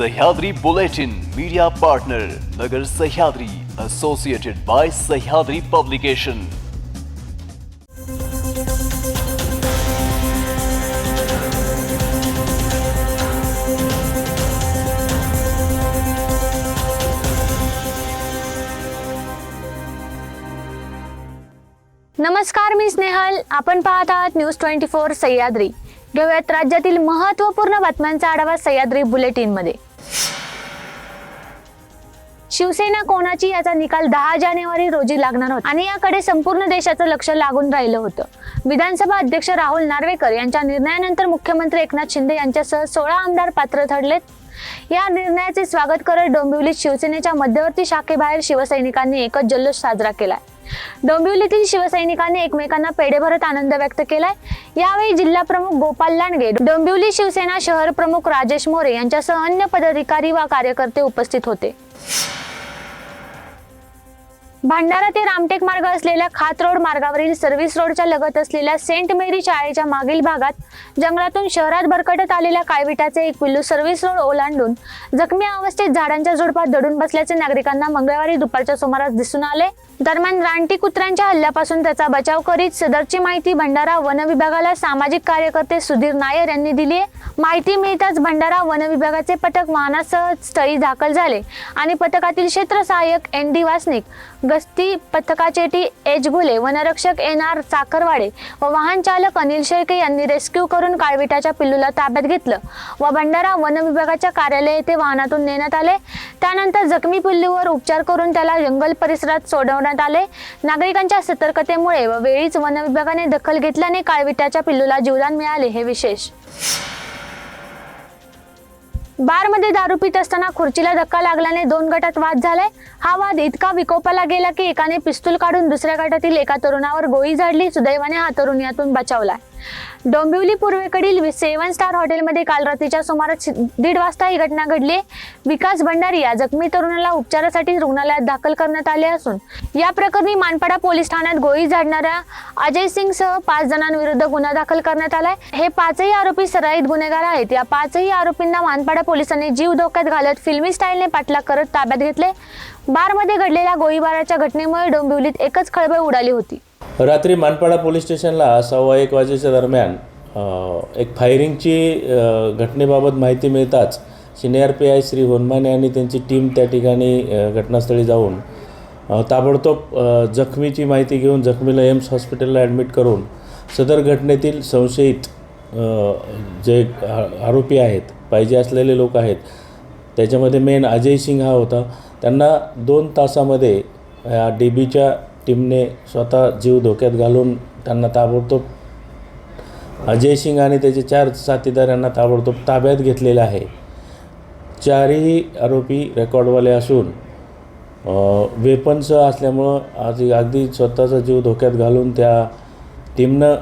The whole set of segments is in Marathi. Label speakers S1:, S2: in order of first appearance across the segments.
S1: Sahyadri Bulletin media partner Nagar Sahyadri associated by Sahyadri publication
S2: नमस्कार मी स्नेहल. आपण पाहत आहात न्यूज ट्वेंटी फोर सह्याद्री. घेऊयात राज्यातील महत्त्वपूर्ण बातम्यांचा आढावा सह्याद्री बुलेटिनमध्ये शिवसेना कोणाची याचा निकाल दहा जानेवारी रोजी लागणार होता. आणि याकडे संपूर्ण देशाचं लक्ष लागून राहिलं होतं. विधानसभा अध्यक्ष राहुल नार्वेकर यांच्या निर्णयानंतर मुख्यमंत्री एकनाथ शिंदे यांच्यासह सोळा आमदार पात्र ठरलेत. या निर्णयाचे स्वागत करत डोंबिवलीत शिवसेनेच्या मध्यवर्ती शाखेबाहेर शिवसैनिकांनी एकच जल्लोष साजरा केलाय. डोंबिवलीतील शिवसैनिकांनी एकमेकांना पेढे भरत आनंद व्यक्त केलाय. यावेळी जिल्हा प्रमुख गोपाल लांडगे डोंबिवली शिवसेना शहर प्रमुख राजेश मोरे यांच्यासह अन्य पदाधिकारी व कार्यकर्ते उपस्थित होते. भंडारा ते रामटेक मार्ग असलेल्या खात रोड मार्गावरील सर्व्हिस रोडच्या लगत असलेल्या सेंट मेरी शाळेच्या मागील भागात जंगलातून शहरात भरकटत आलेल्या काळविटाचे एक पिल्लू सर्व्हिस रोड ओलांडून जखमी अवस्थेत झाडांच्या झुडपात दडून बसल्याचे नागरिकांना मंगळवारी दुपारच्या सुमारास दिसून आले. दरम्यान रानटी कुत्र्यांच्या हल्ल्यापासून त्याचा बचाव करीत सदरची माहिती भंडारा वन विभागाला सामाजिक कार्यकर्ते सुधीर नायर यांनी दिली आहे. माहिती मिळताच भंडारा वन विभागाचे पथक वाहनासह स्थळी दाखल झाले आणि पथकातील क्षेत्र सहाय्यक एन डी वासनिक गस्ती पथकाचे टी एच वनरक्षक एन आर साखरवाडे व वाहन चालक अनिल शेळके यांनी रेस्क्यू करून काळविटाच्या पिल्लूला ताब्यात घेतलं व भंडारा वन विभागाच्या कार्यालय येथे वाहनातून नेण्यात आले. त्यानंतर जखमी पिल्लूवर उपचार करून त्याला जंगल परिसरात सोडवण्यात आले. नागरिकांच्या सतर्कतेमुळे व वेळीच वन विभागाने दखल घेतल्याने काळविटाच्या पिल्लूला जीवदान मिळाले हे विशेष. बारमध्ये दारू पित असताना खुर्चीला धक्का लागल्याने दोन गटात वाद झालाय. हा वाद इतका विकोपाला गेला की एकाने पिस्तूल काढून दुसऱ्या गटातील एका तरुणावर गोळी झाडली. सुदैवाने हा तरुण यातून बचावलाय. डोंबिवली पूर्वेकडील सेवन स्टार हॉटेलमध्ये काल रात्रीच्या सुमारास दीड वाजता ही घटना घडली. विकास भंडारी या जखमी तरुणाला उपचारासाठी रुग्णालयात दाखल करण्यात आले असून या प्रकरणी मानपाडा पोलीस ठाण्यात गोळी झाडणाऱ्या अजय सिंग सह पाच जणांविरुद्ध गुन्हा दाखल करण्यात आलाय. हे पाचही आरोपी सराईत गुन्हेगार आहेत. या पाचही आरोपींना मानपाडा पोलिसांनी जीव धोक्यात घालत फिल्मी स्टाईलने पाठलाग करत ताब्यात घेतले. बारमध्ये घडलेल्या गोळीबाराच्या घटनेमुळे डोंबिवलीत एकच खळबळ उडाली होती.
S3: रात्री मानपाडा पोलीस स्टेशनला सव्वा एक वाजेच्या दरम्यान एक फायरिंगची घटनेबाबत माहिती मिळताच senior P I Shri Honmane आणि त्यांची टीम त्या ठिकाणी घटनास्थळी जाऊन ताबडतोब जखमीची माहिती घेऊन जखमीला एम्स हॉस्पिटलला ॲडमिट करून सदर घटनेतील संशयित जे आरोपी आहेत पाहिजे असलेले लोक आहेत त्याच्यामध्ये मेन अजय सिंग हा होता. त्यांना दोन तासामध्ये डी बीच्या टीमने स्वतः जीव धोक्यात घालून त्यांना ताबडतोब अजय सिंग आणि त्याचे चार साथीदार यांना ताबडतोब ताब्यात घेतलेलं आहे. चारही आरोपी रेकॉर्डवाले असून वेपन्सं असल्यामुळं आज अगदी स्वतःचा जीव धोक्यात घालून त्या टीमनं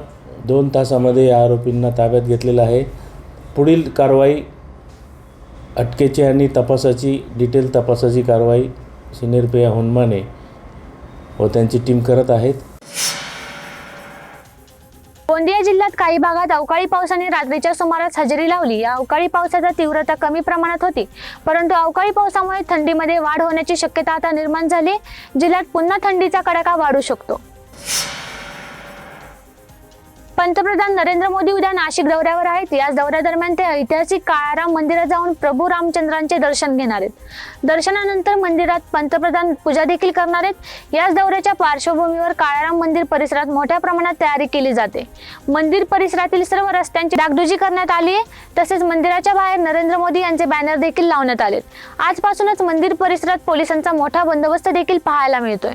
S3: दोन तासामध्ये या आरोपींना ताब्यात घेतलेलं आहे. पुढील कारवाई अटकेची आणि तपासाची डिटेल तपासाची कारवाई सिनेरपेया हुनमाने व त्यांची टीम करत आहेत.
S2: गोंदिया जिल्ह्यात काही भागात अवकाळी पावसाने रात्रीच्या सुमारास हजेरी लावली. या अवकाळी पावसाचा तीव्रता कमी प्रमाणात होती. परंतु अवकाळी पावसामुळे थंडीमध्ये वाढ होण्याची शक्यता आता निर्माण झाली. जिल्ह्यात पुन्हा थंडीचा कडाका वाढू शकतो. पंतप्रधान नरेंद्र मोदी उद्या नाशिक दौऱ्यावर आहेत. याच दौऱ्यादरम्यान ते ऐतिहासिक काळाराम मंदिरात जाऊन प्रभू रामचंद्रांचे दर्शन घेणार आहेत. दर्शनानंतर मंदिरात पंतप्रधान पूजा देखील करणार आहेत. याच दौऱ्याच्या पार्श्वभूमीवर काळाराम मंदिर परिसरात मोठ्या प्रमाणात तयारी केली जाते. मंदिर परिसरातील सर्व रस्त्यांची डागडुजी करण्यात आली आहे. तसेच मंदिराच्या बाहेर नरेंद्र मोदी यांचे बॅनर देखील लावण्यात आले आजपासूनच मंदिर परिसरात पोलिसांचा मोठा बंदोबस्त देखील पाहायला मिळतोय.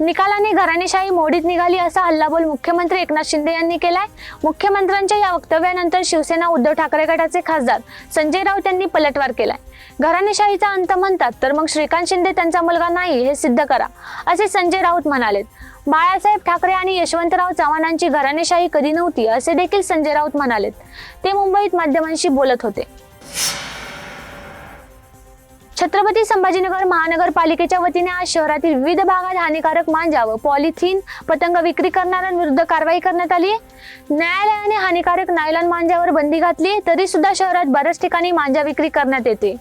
S2: निकालाने घराणेशाही मोडीत निघाली असा हल्लाबोल मुख्यमंत्री एकनाथ शिंदे यांनी केलाय. मुख्यमंत्र्यांच्या या वक्तव्यानंतर शिवसेना उद्धव ठाकरे गटाचे खासदार संजय राऊत यांनी पलटवार केलाय. घराणेशाहीचा अंत म्हणतात तर मग श्रीकांत शिंदे त्यांचा मुलगा नाही हे सिद्ध करा असे संजय राऊत म्हणालेत. बाळासाहेब ठाकरे आणि यशवंतराव चव्हाणांची घराणेशाही कधी नव्हती असे देखील संजय राऊत म्हणालेत. ते मुंबईत माध्यमांशी बोलत होते. छत्रपती संभाजीनगर महानगरपालिकेच्या वतीने आज शहरातील विविध भागात हानिकारक मांजा व पॉलिथिन पतंग विक्री करणाऱ्यांविरुद्ध कारवाई करण्यात आली. न्यायालयाने हानिकारक नायलॉन मांजावर बंदी घातली तरी सुद्धा शहरात बऱ्याच ठिकाणी मांजा विक्री करण्यात येते.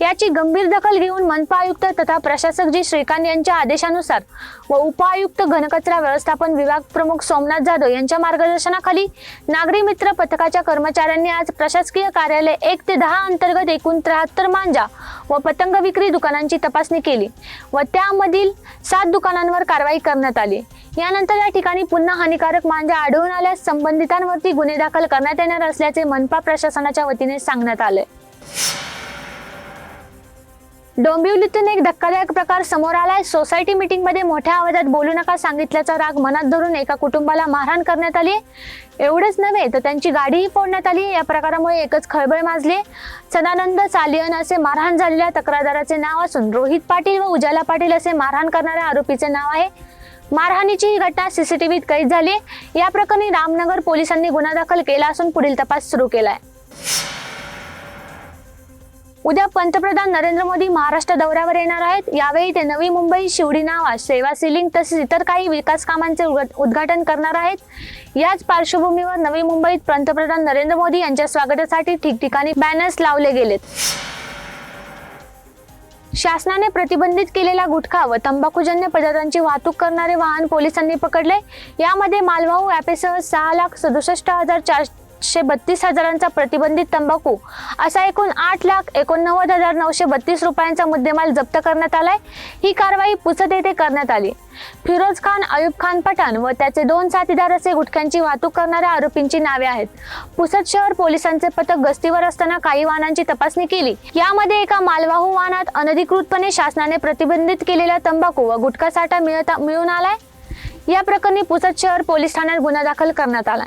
S2: याची गंभीर दखल घेऊन मनपा आयुक्त तथा प्रशासक जी श्रीकांत यांच्या आदेशानुसार व उपआयुक्त घनकचरा व्यवस्थापन विभाग प्रमुख सोमनाथ जाधव यांच्या मार्गदर्शनाखाली नागरी मित्र पथकाच्या कर्मचाऱ्यांनी आज प्रशासकीय कार्यालय एक ते दहा अंतर्गत एकूण त्र्याहत्तर मांजा व पतंग विक्री दुकानांची तपासणी केली व त्यामधील सात दुकानांवर कारवाई करण्यात आली. यानंतर या ठिकाणी पुन्हा हानिकारक मांजा आढळून आल्यास संबंधितांवरती गुन्हे दाखल करण्यात येणार असल्याचे मनपा प्रशासनाच्या वतीने सांगण्यात आले. डोंबिवलीतून एक धक्कादायक प्रकार समोर आलाय. सोसायटी मीटिंगमध्ये मोठ्या आवाजात बोलू नका सांगितल्याचा राग मनात धरून एका कुटुंबाला मारहाण करण्यात आली. एवढंच नव्हे तर त्यांची गाडीही फोडण्यात आली. या प्रकारामुळे एकच खळबळ माजली. सदानंद सालियन असे मारहाण झालेल्या तक्रारदाराचे नाव असून रोहित पाटील व उजाला पाटील असे मारहाण करणाऱ्या आरोपीचे नाव आहे. मारहाणीची ही घटना सीसीटीव्हीत कैद झाली. या प्रकरणी रामनगर पोलिसांनी गुन्हा दाखल केला असून पुढील तपास सुरू केलाय. उद्या पंतप्रधान नरेंद्र मोदी महाराष्ट्र दौऱ्यावर येणार आहेत. यावेळी ते नवी मुंबई शिवडी नावा सेवा सिलिंग तसेच इतर काही विकास कामांचे उद्घाटन करणार आहेत. याच पार्श्वभूमीवर नवी मुंबईत पंतप्रधान नरेंद्र मोदी यांच्या स्वागतासाठी ठिकठिकाणी बॅनर्स लावले गेलेत. शासनाने प्रतिबंधित केलेला गुटखा व तंबाखूजन्य पदार्थांची वाहतूक करणारे वाहन पोलिसांनी पकडले. यामध्ये मालवाहू ॲपेसह सहा लाख सदुसष्ट हजार चार सातशे बत्तीस हजारांचा प्रतिबंधित तंबाखू असा एकूण आठ लाख एकोणनव्वद हजार नऊशे बत्तीस रुपयांचा मुद्देमाल जप्त करण्यात आलाय. ही कारवाई पुसद येथे करण्यात आली. फिरोज खान अयुब खान पठाण व त्याचे दोन साथीदार असे गुटख्यांची वाहतूक करणाऱ्या आरोपींची नावे आहेत. पुसद शहर पोलिसांचे पथक गस्तीवर असताना काही वाहनांची तपासणी केली. यामध्ये एका मालवाहू वाहनात अनधिकृतपणे शासनाने प्रतिबंधित केलेला तंबाखू व गुटखा साठा मिळता मिळून आलाय. या प्रकरणी पुसद शहर पोलीस ठाण्यात गुन्हा दाखल करण्यात आलाय.